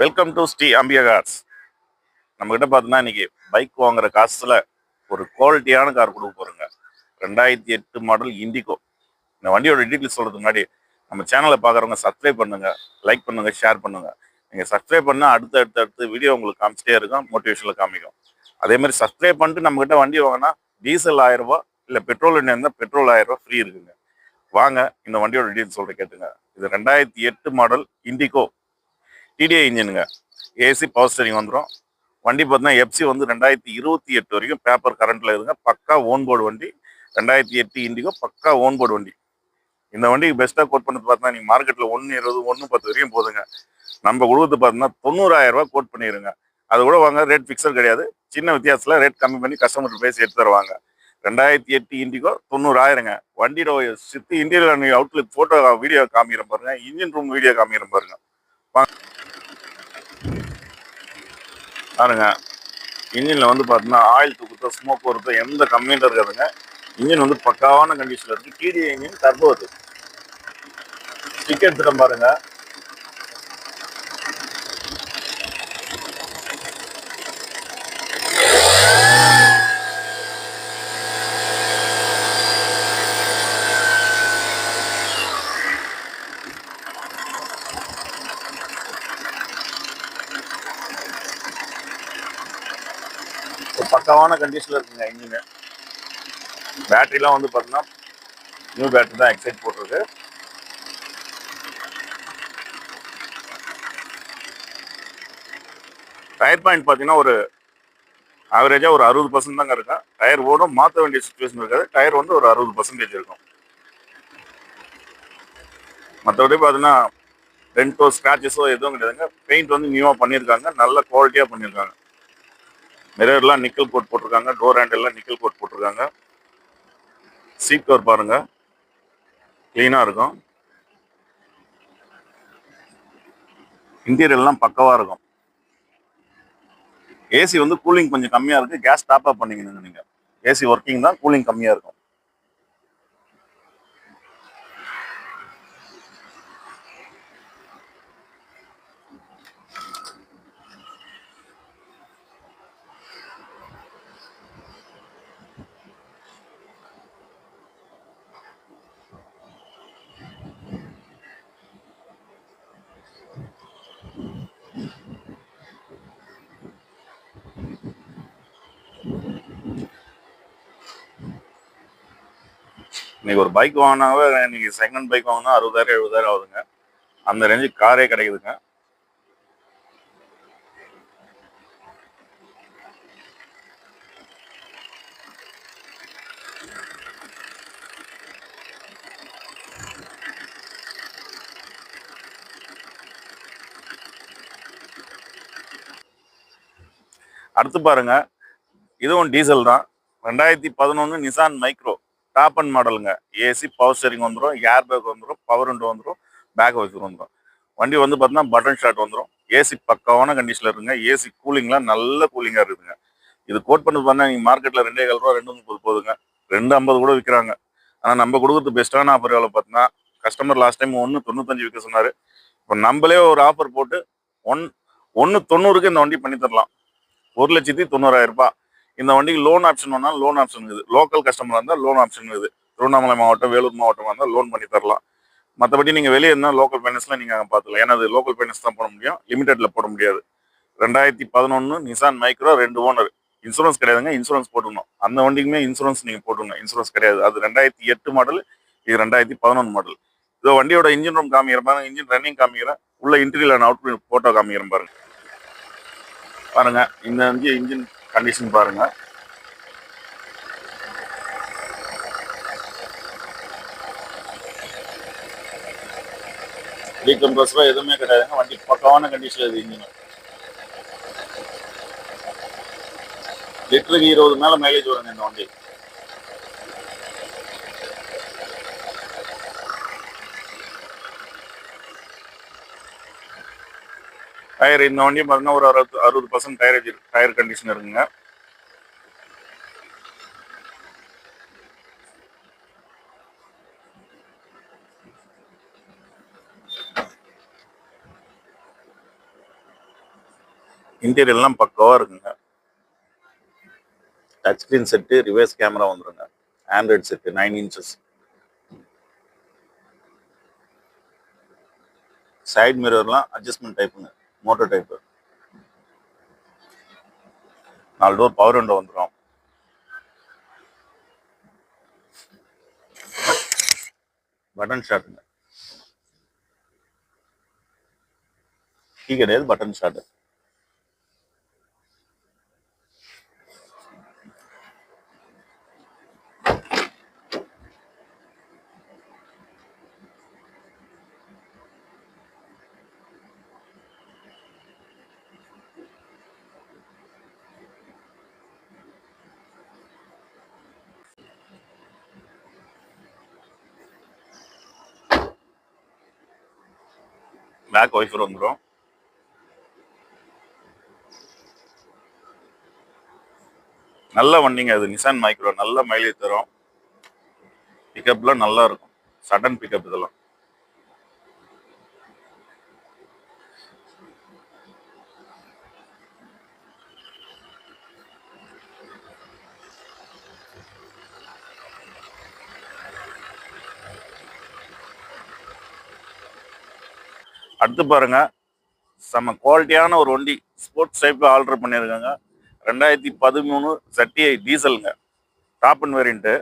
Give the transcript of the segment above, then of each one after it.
Welcome to Sri அம்பியா cars நம்மக்கிட்ட பார்த்தோன்னா இன்னைக்கு பைக் வாங்குற காசில் ஒரு குவாலிட்டியான கார் கொடுக்க போகிறோங்க ரெண்டாயிரத்தி எட்டு மாடல் இண்டிகோ இந்த வண்டியோட டீட்டெயில்ஸ் சொல்கிறதுக்கு முன்னாடி நம்ம சேனலை பார்க்குறவங்க சப்ஸ்கிரைப் பண்ணுங்கள் லைக் பண்ணுங்கள் ஷேர் பண்ணுங்கள் நீங்கள் சப்ஸ்கிரைப் பண்ணால் அடுத்து அடுத்து அடுத்து வீடியோ உங்களுக்கு காமிச்சிட்டே இருக்கும் மோட்டிவேஷனில் காமிக்கும். அதே மாதிரி சப்ஸ்கிரைப் பண்ணிட்டு நம்மக்கிட்ட வண்டி வாங்கினா டீசல் ஆயிரம் இல்லை பெட்ரோல் எண்ணெய் இருந்தால் பெட்ரோல் ஆயிரரூபா ஃப்ரீ இருக்குங்க. வாங்க இந்த வண்டியோட டீட்டெயில்ஸ் சொல்கிற கேட்டுங்க. இது ரெண்டாயிரத்தி எட்டு மாடல் இண்டிகோ டிடிஐ இன்ஜினுங்க ஏசி பவர் ஸ்டேரிங் வந்துடும் வண்டி பார்த்தீங்கன்னா எஃப்சி வந்து ரெண்டாயிரத்தி இருபத்தி எட்டு வரைக்கும் பேப்பர் கரண்ட்டில் இருக்குங்க. பக்கா ஓன் போர்டு வண்டி. ரெண்டாயிரத்தி எட்டு இண்டிகோ பக்கா ஓன் போர்டு வண்டி. இந்த வண்டிக்கு பெஸ்ட்டாக கோட் பண்ணது பார்த்தீங்கன்னா நீங்கள் மார்க்கெட்டில் ஒன்று இருபது ஒன்று பத்து வரைக்கும் போதுங்க. நம்ம கொடுத்து பார்த்தோம்னா தொண்ணூறாயிரம் கோட் பண்ணிடுங்க அது கூட வாங்க ரேட் ஃபிக்ஸட் கிடையாது. சின்ன வித்தியாசத்தில் ரேட் கம்மி பண்ணி கஸ்டமர் பேசி எடுத்து தருவாங்க. ரெண்டாயிரத்தி எட்டு இண்டிகோ தொண்ணூறாயிரங்க. வண்டியோட சித்து இன்டீரியர் அவுட்லுக் ஃபோட்டோ வீடியோ காமிக்கிறேன் பாருங்கள் இன்ஜின் ரூம் வீடியோ காமிக்கிறேன் பாருங்க. பாருங்க. இன்ஜினில் வந்து பார்த்தீங்கன்னா ஆயில் தூக்குத்தோ ஸ்மோக் போகிறதோ எந்த கம்மியும் இருக்காதுங்க. இன்ஜின் வந்து பக்காவான கண்டிஷனில் இருக்குது டிடிஐ இன்ஜின் டர்போ அது. ஸ்டிக் எடுத்துட்டோம் பாருங்கள் ஒரு பக்காவான கண்டிஷனில் இருக்குங்க இன்ஜினு பேட்டரிலாம் வந்து பார்த்தீங்கன்னா நியூ பேட்டரி தான் எக்ஸைட் போட்டிருக்கு. டயர் பாயிண்ட் பார்த்தீங்கன்னா ஒரு ஆவரேஜாக ஒரு அறுபது பர்சன்ட் தாங்க இருக்கும். டயர் ஓடும் மாற்ற வேண்டிய சுச்சுவேஷன் இருக்காது. டயர் வந்து ஒரு அறுபது பர்சன்டேஜ் இருக்கும். மற்றபடி பார்த்தீங்கன்னா ரெண்டோ ஸ்க்ராச்சஸோ எதுவும் கிடையாதுங்க. பெயிண்ட் வந்து நியூவாக பண்ணியிருக்காங்க. நல்ல குவாலிட்டியாக பண்ணியிருக்காங்க. மிரர்லாம் நிக்கல் கோட் போட்டிருக்காங்க டோர் ஹேண்டல்லாம் நிக்கல் கோட் போட்டிருக்காங்க. சீட் கவர் பாருங்க. க்ளீனாக இருக்கும். இன்டீரியர்லாம் பக்கவாக இருக்கும். ஏசி வந்து கூலிங் கொஞ்சம் கம்மியாக இருக்குது கேஸ் டாப் அப் பண்ணிக்கணுங்க நீங்கள் ஏசி ஒர்க்கிங் தான் கூலிங் கம்மியாக இருக்கும். இன்னைக்கு ஒரு பைக் வாங்கினாவே நீங்க செகண்ட் பைக் வாங்கினா அறுபதாயிரம் எழுபதாயிரம் ஆகுதுங்க. அந்த ரேஞ்சுக்கு காரே கிடைக்குதுங்க. அடுத்து பாருங்க. இதுவும் டீசல் தான். ரெண்டாயிரத்தி பதினொன்று நிசான் மைக்ரோ டாப் அண்ட் மாடலுங்க ஏசி பவர் ஸ்டேரிங் வந்துடும் ஏர் பேக் வந்துடும் பவர் விண்டோ வந்துடும் பேக் வைக்கர் வந்துடும் வண்டி வந்து பார்த்தீங்கன்னா பட்டன் ஷாட் வந்துடும் ஏசி பக்காவான கண்டிஷனில் இருக்குங்க. ஏசி கூலிங்லாம் நல்ல கூலிங்காக இருக்குதுங்க. இது கோட் பண்ணி பார்த்தீங்கன்னா நீங்கள் மார்க்கெட்டில் ரெண்டே கால் ரூபா ரெண்டு முப்பது போதுங்க. ரெண்டு ஐம்பது கூட விற்கிறாங்க ஆனால் நம்ம கொடுக்குறது பெஸ்ட்டான ஆஃபர் எவ்வளோ பார்த்தீங்கன்னா கஸ்டமர் லாஸ்ட் டைம் ஒன்று தொண்ணூத்தஞ்சு விற்க சொன்னார். இப்போ நம்மளே ஒரு ஆஃபர் போட்டு ஒன் ஒன்று தொண்ணூறுக்கு இந்த வண்டி பண்ணி தரலாம். ஒரு லட்சத்தி தொண்ணூறாயிரம் ரூபாய். இந்த வண்டிக்கு லோன் ஆப்ஷன் வேணாலும் லோன் ஆப்ஷன் இருக்குது. லோக்கல் கஸ்டமராக இருந்தால் லோன் ஆப்ஷன் இருக்குது. திருவண்ணாமலை மாவட்டம் வேலூர் மாவட்டமாக இருந்தால் லோன் பண்ணி தரலாம். மற்றபடி நீங்கள் வெளியே இருந்தால் லோக்கல் ஃபைனான்ஸ்லாம் நீங்கள் அங்கே பார்த்துக்கலாம் ஏன்னா அது லோக்கல் ஃபைனான்ஸ் தான் போட முடியும். லிமிடெட்டில் போட முடியாது. ரெண்டாயிரத்தி பதினொன்று நிசான் மைக்ரோ ரெண்டு ஓனர் இன்சூரன்ஸ் கிடையாதுங்க. இன்சூரன்ஸ் போட்டுக்கணும். அந்த வண்டிக்குமே இன்சூரன்ஸ் நீங்கள் போட்டுக்கணும். இன்சூரன்ஸ் கிடையாது. அது ரெண்டாயிரத்தி எட்டு மாடல் இது ரெண்டாயிரத்தி பதினொன்று மாடல் இதோ வண்டியோட இன்ஜின் ரூம் காமிக்கிறேன் பாருங்க. இன்ஜின் ரன்னிங் காமிக்கிறேன். உள்ள இன்டீரியல் அண்ட் அவுட் ஃபோட்டோ காமிக்கிறேன் பாருங்க. பாருங்க. இந்த வந்து இன்ஜின் கண்டிஷன் பாருங்க. டீகம்ப்ரஸரோ எதுவுமே கிடையாதுங்க. வண்டி பக்கமான கண்டிஷன் இது இன்ஜின் லிட்டருக்கு இருபது மேல மைலேஜ் வருங்க இந்த வண்டி. டயர் இந்த வண்டியும் பார்த்தீங்கன்னா ஒரு அறுபது அறுபது பர்சன்ட் டயர் டயர் கண்டிஷன் இருக்குங்க. இன்டீரியர்லாம் பக்கவாக இருக்குங்க. Touch screen set reverse camera வந்துருங்க. Android set nine inches side மிரர்லாம் adjustment டைப்புங்க மோட்டர் டைப்பு. நாலு டோர் பவர் விண்டோ வந்துடும் பட்டன் ஷாட்டுங்க. கீ கிடையாது பட்டன் ஷாட்டு. பேக் ஒய்ஃபர் வந்துடும் நல்ல வண்டிங்க அது நிசான் மைக்ரோ நல்ல மைலேஜ் தரும். பிக்கப்லாம் நல்லா இருக்கும். சடன் பிக்கப் இதெல்லாம். அடுத்து பாருங்க. செம்ம குவாலிட்டியான ஒரு வண்டி ஸ்போர்ட்ஸ் டைப்பில் ஆர்டர் பண்ணியிருக்காங்க ரெண்டாயிரத்தி பதிமூணு சட்டிஐ டீசலுங்க top end variant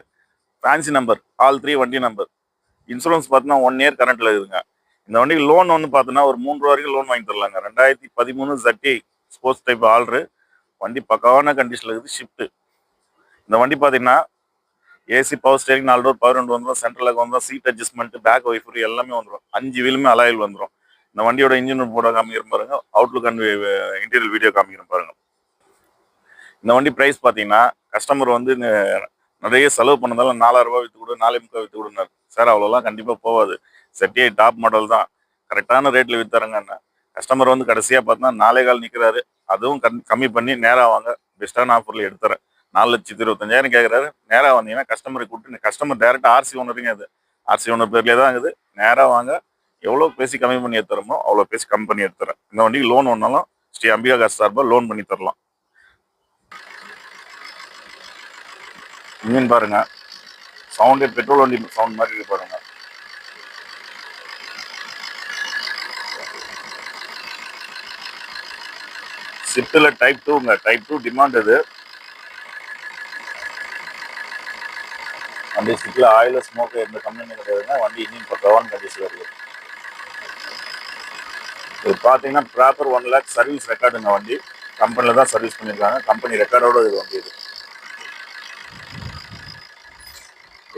fancy number all three வண்டி நம்பர் இன்சூரன்ஸ் பார்த்தீங்கன்னா ஒன் இயர் கரண்ட்டில் இருக்குதுங்க. இந்த வண்டிக்கு லோன் வந்து பார்த்தீங்கன்னா ஒரு மூன்று ரூபா வரைக்கும் லோன் வாங்கி தரலாங்க. ரெண்டாயிரத்தி பதிமூணு சட்டிஐ ஸ்போர்ட்ஸ் டைப் ஆல்ரு வண்டி பக்காவான கண்டிஷனில் இருக்குது ஷிஃப்ட்டு இந்த வண்டி பார்த்தீங்கன்னா ஏசி பவர் ஸ்டேரிங் நாலு டோர் பவர் ரெண்டு வந்துடும் சென்ட்ரலுக்கு வந்துடும் சீட் அட்ஜஸ்ட்மெண்ட் பேக் ஒய்ஃபு எல்லாமே வந்துடும் அஞ்சு வீலுமே அலாயில் வந்துடும் இந்த வண்டியோட இன்ஜின் போட காமிக்கிறேன் பாருங்க. அவுட்லுக் அண்ட் இன்டீரியல் வீடியோ காமிக்கிறேன் பாருங்க. இந்த வண்டி பிரைஸ் பார்த்தீங்கன்னா கஸ்டமர் வந்து நிறைய செலவு பண்ணதால நாலாயிரம் ரூபாய் வித்து கொடு நாலே முக்கால் வித்து கொடுனாரு சார் அவ்வளோலாம் கண்டிப்பாக போகாது செட்டியை டாப் மாடல் தான். கரெக்டான ரேட்டில் வித்துறேங்கண்ணா கஸ்டமர் வந்து கடைசியாக பார்த்தா நாலே கால் நிற்கிறாரு அதுவும் கண் கம்மி பண்ணி நேராக வாங்க. பெஸ்ட்டான ஆஃபரில் எடுத்துறேன். நாலு லட்சத்தி இருபத்தஞ்சாயிரம் கேட்குறாரு நேராக வந்தீங்கன்னா கஸ்டமரை கூப்பிட்டு கஸ்டமர் டேரெக்டாக ஆர்சி ஓனருங்க அது. ஆர்சி ஓனர் பேர்லேயே தான் இருக்குது. நேராக வாங்க. எவ்வளோ பேசி கம்மி பண்ணி எடுத்துறமோ அவ்வளோ பேசி கம்மி பண்ணி எடுத்துறேன். இந்த வண்டிக்கு லோன் ஒன்றாலும் ஸ்ரீ அம்பிகா காசு சார்பாக லோன் பண்ணி தரலாம். இன்ஜின் பாருங்க. சவுண்டே பெட்ரோல் வண்டி சவுண்ட் மாதிரி இருக்கு பாருங்க. ஷிஃப்ட்டில் டைப் டூங்க டைப் டூ டிமாண்ட் இது. வண்டி ஷிஃப்ட்டில் ஆயில் ஸ்மோக்கு எந்த கம்பெனி கிடையாதுங்க. வண்டி இன்ஜின் பக்காவான கண்டிஷன் இருக்குது இது பார்த்தீங்கன்னா ப்ராப்பர் ஒன் லேக் சர்வீஸ் ரெக்கார்டுங்க வண்டி கம்பெனியில் தான் சர்வீஸ் பண்ணியிருக்காங்க கம்பெனி ரெக்கார்டோட இது வண்டி இது.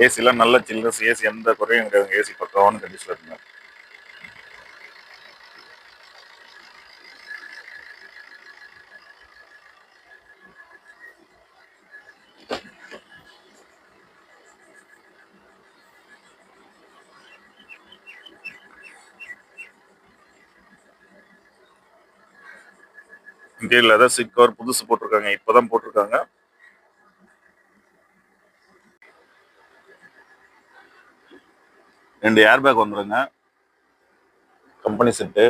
ஏசிலாம் நல்ல சில்னஸ் ஏசி எந்த குறையும் கிடையாது. ஏசி பக்காவான கண்டிஷனில் இருக்குங்க. இன்டீரியர் லெதர் சீட் கவர் புதுசு போட்டிருக்காங்க இப்போதான் போட்டிருக்காங்க. ரெண்டு ஏர் பேக் வந்துருங்க. கம்பெனி செட்டு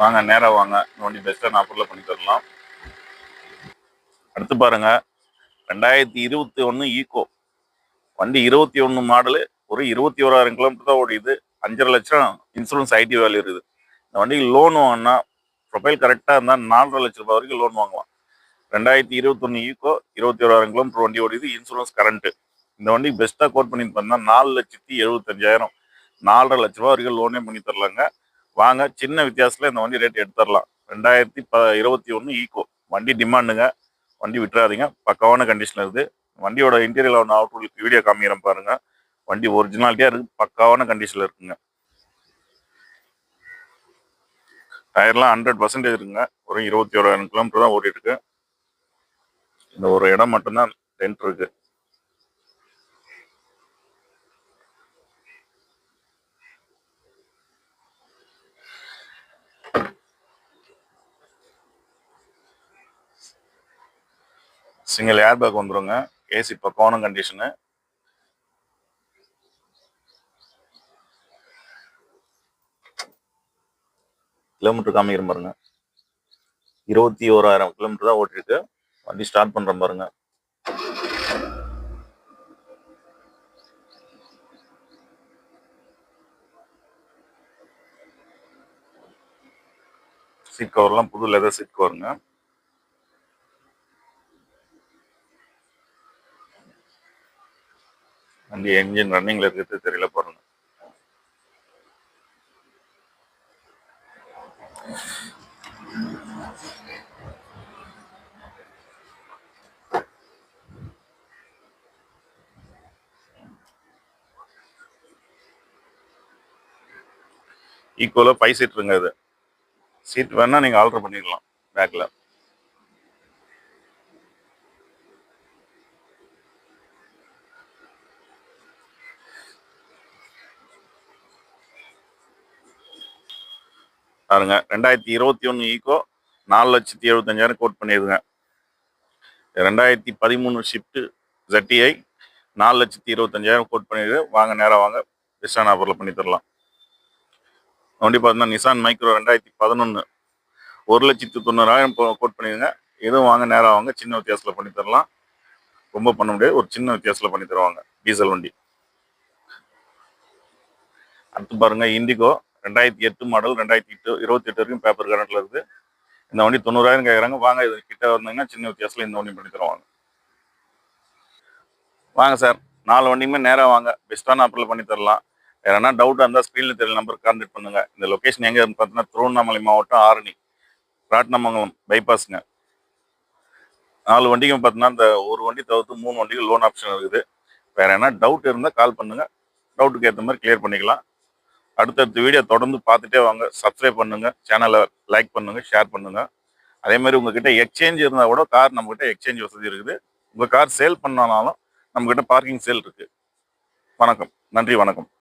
வாங்க நேராக வாங்க. இந்த வண்டி நான் அப்புறம் பண்ணி தரலாம். அடுத்து பாருங்க. ரெண்டாயிரத்தி இருபத்தி ஒன்று ஈகோ வண்டி இருபத்தி ஒன்று மாடலு ஒரு இருபத்தி ஓராயிரம் கிலோமீட்டர் தான் ஓடிது. அஞ்சரை லட்சம் இன்சூரன்ஸ் ஐடி வேல்யூ இருக்குது. இந்த வண்டிக்கு லோன் வாங்கினா ப்ரொஃபைல் கரெக்டாக இருந்தால் நாலரை லட்ச ரூபாய் வரைக்கும் லோன் வாங்கலாம். ரெண்டாயிரத்தி இருபத்தொன்று ஈகோ இருபத்தி ஓராயிரம் கிலோமீட்டர் வண்டி ஓடிது இன்சூரன்ஸ் கரண்ட்டு இந்த வண்டிக்கு பெஸ்ட்டாக கோட் பண்ணி பார்த்தீங்கன்னா நாலு லட்சத்தி எழுபத்தஞ்சாயிரம். நாலரை லட்ச ரூபா வரைக்கும் லோனே பண்ணி தரலாங்க. வாங்க சின்ன வித்தியாசத்தில் இந்த வண்டி ரேட் எடுத்துடலாம் ரெண்டாயிரத்தி ப இருபத்தி ஒன்று ஈக்கோ வண்டி டிமாண்டுங்க வண்டி விட்டுறாதீங்க. பக்காவான கண்டிஷனில் இருக்குது வண்டியோட இன்டீரியர் ஒன்று அவுட் வீடியோ காமிக்கிறேன் பாருங்க. வண்டி ஒரிஜினாலிட்டியாக இருக்குது பக்காவான கண்டிஷனில் இருக்குங்க. டயர்லாம் ஹண்ட்ரட் பர்சன்டேஜ் இருக்குங்க. ஒரு இருபத்தி ஓராயிரம் கிலோமீட்டர் தான் ஓடிட்டு இருக்கு. இந்த ஒரு இடம் மட்டும்தான் டென்ட் இருக்குது சிங்கிள் ஏர் பேக் வந்துருங்க. ஏசி பக்காவான கண்டிஷனு கிலோமீட்டர் காமிக்கிற பாருங்க. இருபத்தி ஓராயிரம் கிலோமீட்டர் தான் ஓட்டிருக்கு. வண்டி ஸ்டார்ட் பண்றேன் பாருங்க. சீட் கவர்லாம் புது லெதர் சீட் கவருங்க வண்டி என்ஜின் ரன்னிங்ல இருக்கிறது தெரியல பாருங்க. ஈக்குவலா ஃபைவ் சீட்ருங்க அது சீட் வேணா நீங்க ஆல்ட்ரு பண்ணிக்கலாம் பேக்ல பாருங்க. ரெண்டாயிரத்தி இருபத்தி ஒன்று ஈக்கோ நாலு லட்சத்தி எழுபத்தஞ்சாயிரம் கோட் பண்ணிடுங்க ரெண்டாயிரத்தி பதிமூணு ஷிஃப்ட் ஜட்டிஐ நாலு லட்சத்தி இருபத்தஞ்சாயிரம் கோட் பண்ணிடுது வாங்க நேராக வாங்க. பெஸ்டான ஆஃபரில் பண்ணி தரலாம். வண்டி பார்த்தீங்கன்னா நிசான் மைக்ரோ ரெண்டாயிரத்தி பதினொன்று ஒரு லட்சத்தி தொண்ணூறாயிரம் கோட் பண்ணிடுங்க எதுவும் வாங்க நேராக வாங்க. சின்ன வித்தியாசத்தில் பண்ணி தரலாம். ரொம்ப பண்ண முடியாது. ஒரு சின்ன வித்தியாசத்தில் பண்ணி தருவாங்க. டீசல் வண்டி. அடுத்து பாருங்க இண்டிகோ ரெண்டாயிரத்தி எட்டு மாடல் ரெண்டாயிரத்தி எட்டு இருபத்தி எட்டு வரைக்கும் பேப்பர் கரண்ட்ல இருக்குது. இந்த வண்டி தொண்ணூறாயிரம் கேட்குறாங்க வாங்க இது கிட்ட வந்தீங்கன்னா சின்ன வித்தியாசத்தில் இந்த வண்டி பண்ணி தருவாங்க. வாங்க சார் நாலு வண்டியுமே நேராக வாங்க. பெஸ்ட்டான ஆப்பில் பண்ணி தரலாம். ஏன்னா டவுட்டாக டவுட் இருந்தால் ஸ்க்ரீனில் தெரியல நம்பர் கான்டாக்ட் பண்ணுங்க. இந்த லொக்கேஷன் எங்கே இருந்து பார்த்தீங்கன்னா திருவண்ணாமலை மாவட்டம் ஆரணி ராட்டினமங்கலம் பைபாஸுங்க நாலு வண்டிக்கும் பார்த்தீங்கன்னா இந்த ஒரு வண்டி தவிர்த்து மூணு வண்டிக்கு லோன் ஆப்ஷன் இருக்குது. வேறு என்ன டவுட் இருந்தால் கால் பண்ணுங்கள் டவுட்டுக்கு ஏற்ற மாதிரி கிளியர் பண்ணிக்கலாம். அடுத்தடுத்த வீடியோ தொடர்ந்து பார்த்துட்டே வாங்க. சப்ஸ்கிரைப் பண்ணுங்க. சேனலை லைக் பண்ணுங்க. ஷேர் பண்ணுங்க. அதே மாதிரி உங்ககிட்ட எக்ஸ்சேஞ்ச் இருந்தால் கூட கார் நம்மகிட்ட எக்ஸ்சேஞ்ச் வசதி இருக்குது. உங்கள் கார் சேல் பண்ணாலும் நம்மக்கிட்ட பார்க்கிங் சேல் இருக்குது வணக்கம். நன்றி. வணக்கம்.